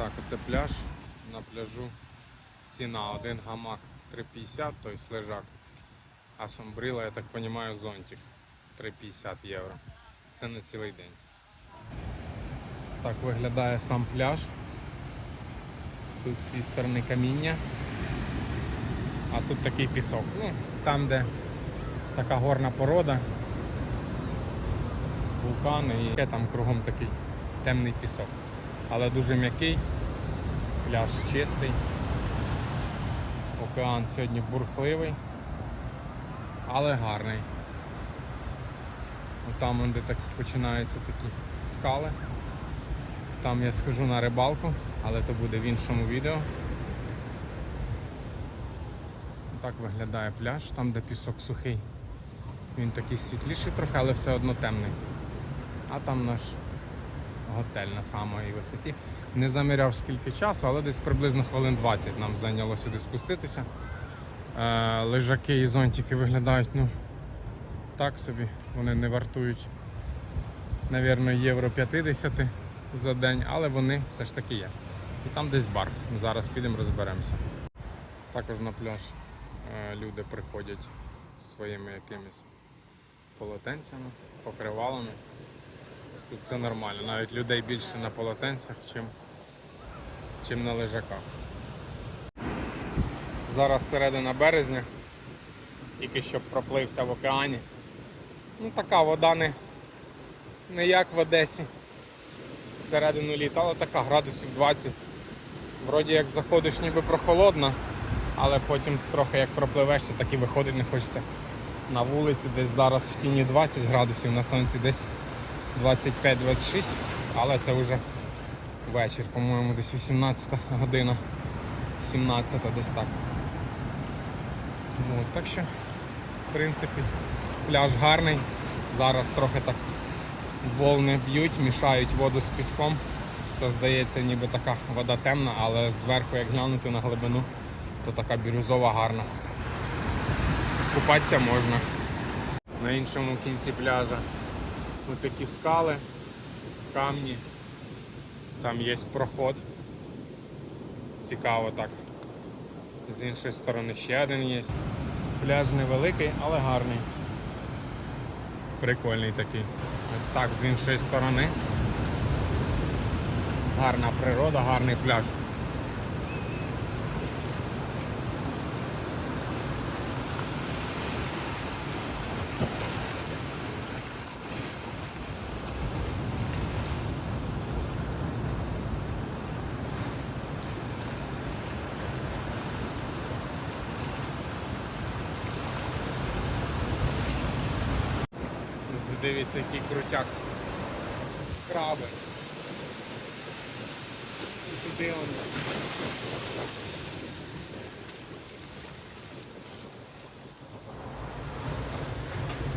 Так, оце пляж. На пляжу ціна один гамак 3,50, тобто лежак. А сомбрила, я так розумію, зонтик 3,50 євро. Це на цілий день. Так виглядає сам пляж. Тут з цієї сторони каміння. А тут такий пісок. Ну, там, де така горна порода, вулкани і там кругом такий темний пісок. Але дуже м'який, пляж чистий. Океан сьогодні бурхливий, але гарний. Там, де так починаються такі скали. Там я схожу на рибалку, але то буде в іншому відео. Так виглядає пляж, там де пісок сухий. Він такий світліший трохи, але все одно темний. А там наш готель на самій висоті. Не заміряв скільки часу, але десь приблизно хвилин 20 нам зайняло сюди спуститися. Е, лежаки і зонтики виглядають, ну, так собі, вони не вартують, навірно, євро 50 за день, але вони все ж таки є. І там десь бар. Зараз підемо розберемося. Також на пляж е, люди приходять зі своїми якимись полотенцями, покривалами. Тут це нормально. Навіть людей більше на полотенцях, чим, чим на лежаках. Зараз середина березня, тільки що проплився в океані. Ну така вода не, не як в Одесі. Середину літа, але така градусів 20. Вроді як заходиш ніби прохолодно, але потім трохи як пропливешся, так і виходить не хочеться. На вулиці десь зараз в тіні 20 градусів, на сонці десь 25-26, але це вже вечір, по-моєму, десь 18 година, 17 десь так. От, так що, в принципі, пляж гарний. Зараз трохи так волни б'ють, мішають воду з піском. То здається, ніби така вода темна, але зверху, як глянути на глибину, то така бірюзова гарна. Купатися можна. На іншому кінці пляжа такі скали, камні. Там є проход. Цікаво так. З іншої сторони ще один є. Пляж невеликий, але гарний. Прикольний такий. Ось так з іншої сторони. Гарна природа, гарний пляж. Ось Дивіться, який крутяк. Краби. Туди он.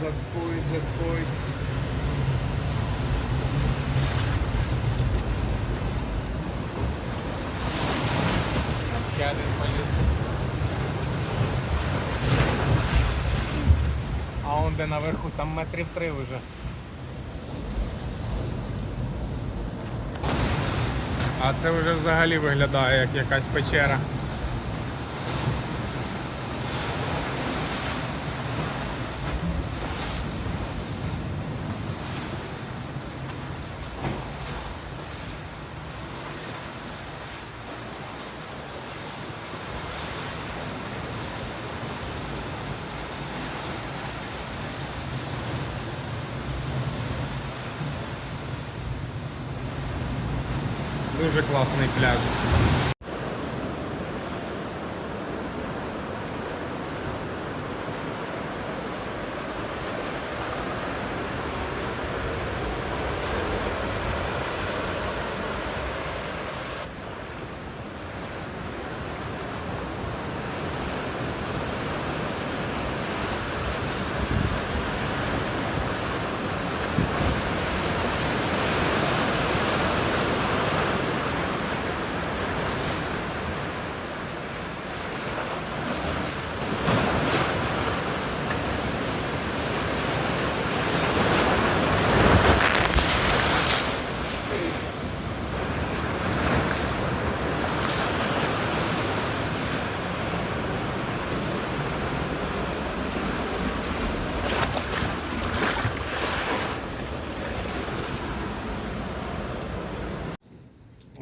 Заткують, заткують. Ще один поліз. А он де наверху, там метрів три вже. А це вже взагалі виглядає як якась печера. Дуже класний пляж.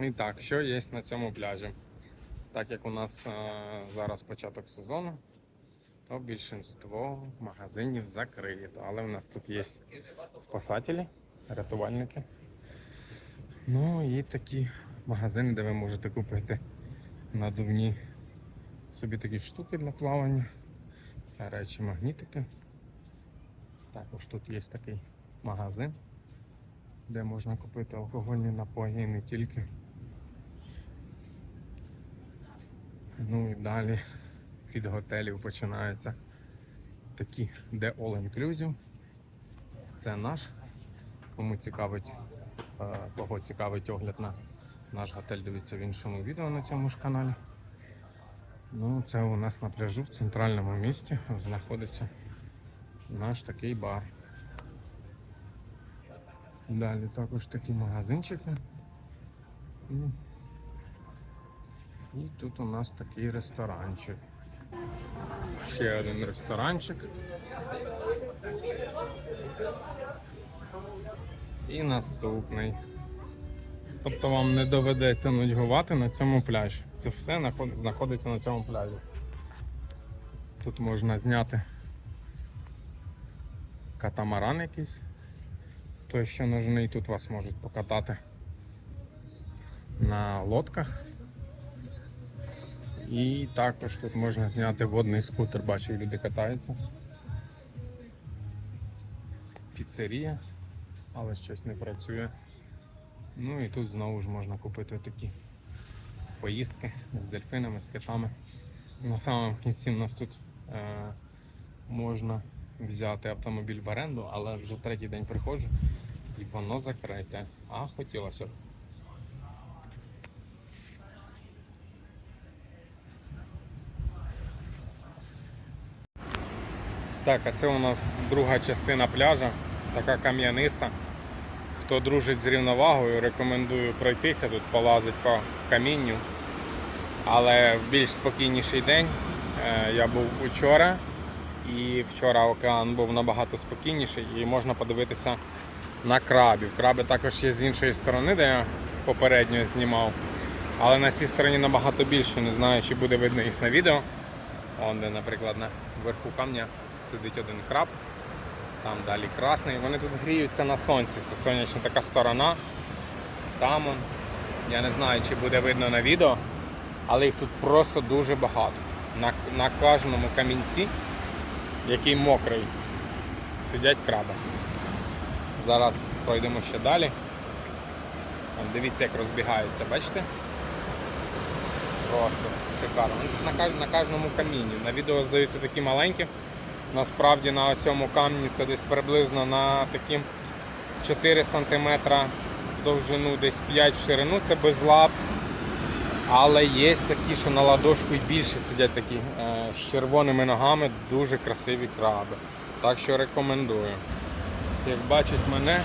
І так, що є на цьому пляжі? Так як у нас е, зараз початок сезону, то більшинство магазинів закрито. Але в нас тут є спасателі, рятувальники. Ну і такі магазини, де ви можете купити надувні собі такі штуки для плавання, речі, магнітики. Також тут є такий магазин, де можна купити алкогольні напої і не тільки. Ну і далі від готелів починаються такі, де all inclusive. Це наш. Кому цікавить, е, кого цікавить огляд на наш готель, дивіться в іншому відео на цьому ж каналі. Ну, це у нас на пляжу в центральному місті знаходиться наш такий бар. Далі також такі магазинчики. І, тут у нас такий ресторанчик. Ще один ресторанчик. І наступний. Тобто вам не доведеться нудьгувати на цьому пляжі. Це все знаходиться на цьому пляжі. Тут можна зняти катамаран якийсь. Той, що нужний, тут вас можуть покатати на лодках. І також тут можна зняти водний скутер, бачу, люди катаються. Піцерія, але щось не працює. Ну і тут знову ж можна купити такі поїздки з дельфинами, з китами. На самому кінці в нас тут е, можна взяти автомобіль в оренду, але вже третій день приходжу і воно закрите. А хотілося б. Так, а це у нас друга частина пляжа, така кам'яниста. Хто дружить з рівновагою, рекомендую пройтися тут, полазить по камінню. Але в більш спокійніший день е, я був учора, і вчора океан був набагато спокійніший і можна подивитися на крабів. Краби також є з іншої сторони, де я попередньо знімав. Але на цій стороні набагато більше, не знаю, чи буде видно їх на відео. Вон де, наприклад, на верху камня сидить один краб. Там далі красний. Вони тут гріються на сонці. Це сонячна така сторона. Там он. Я не знаю, чи буде видно на відео, але їх тут просто дуже багато. На, на кожному камінці, який мокрий, сидять краби. Зараз пройдемо ще далі. Там, дивіться, як розбігаються, бачите? Просто шикарно. На, на кожному камінні. На відео здаються такі маленькі. Насправді на цьому камні це десь приблизно на такі 4 см довжину, десь 5 в ширину, це без лап. Але є такі, що на ладошку і більше сидять такі е, з червоними ногами, дуже красиві краби. Так що рекомендую. Як бачать мене,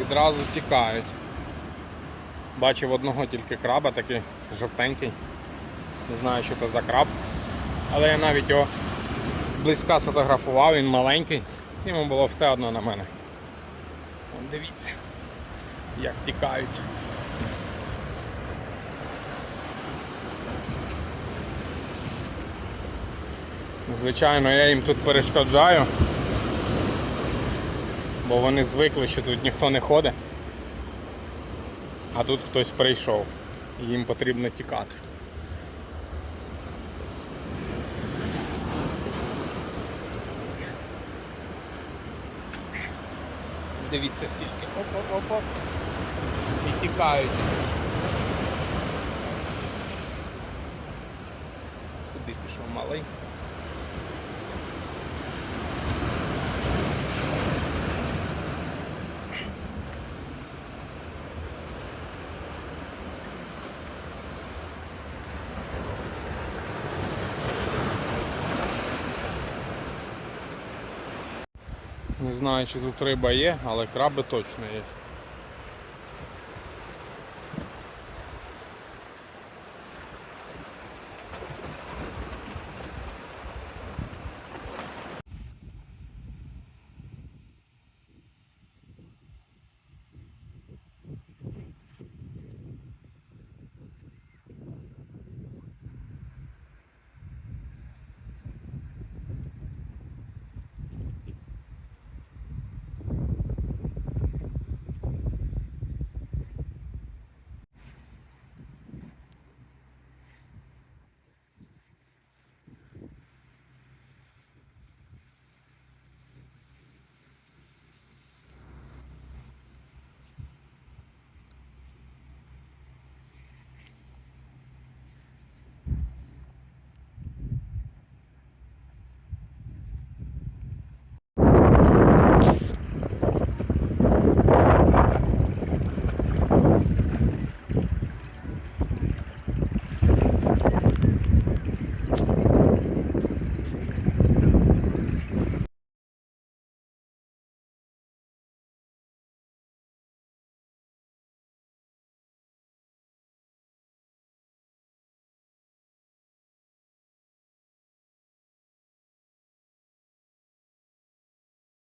відразу тікають. Бачив одного тільки краба, такий жовтенький. Не знаю, що це за краб. Але я навіть його зблизька сфотографував, він маленький, йому було все одно на мене. Вон дивіться, як тікають. Звичайно, я їм тут перешкоджаю, бо вони звикли, що тут ніхто не ходить, а тут хтось прийшов і їм потрібно тікати. Дивіться скільки. Оп-оп-оп-оп. І тікають. Куди пішов малий? Не знаю, чи тут риба є, але краби точно є.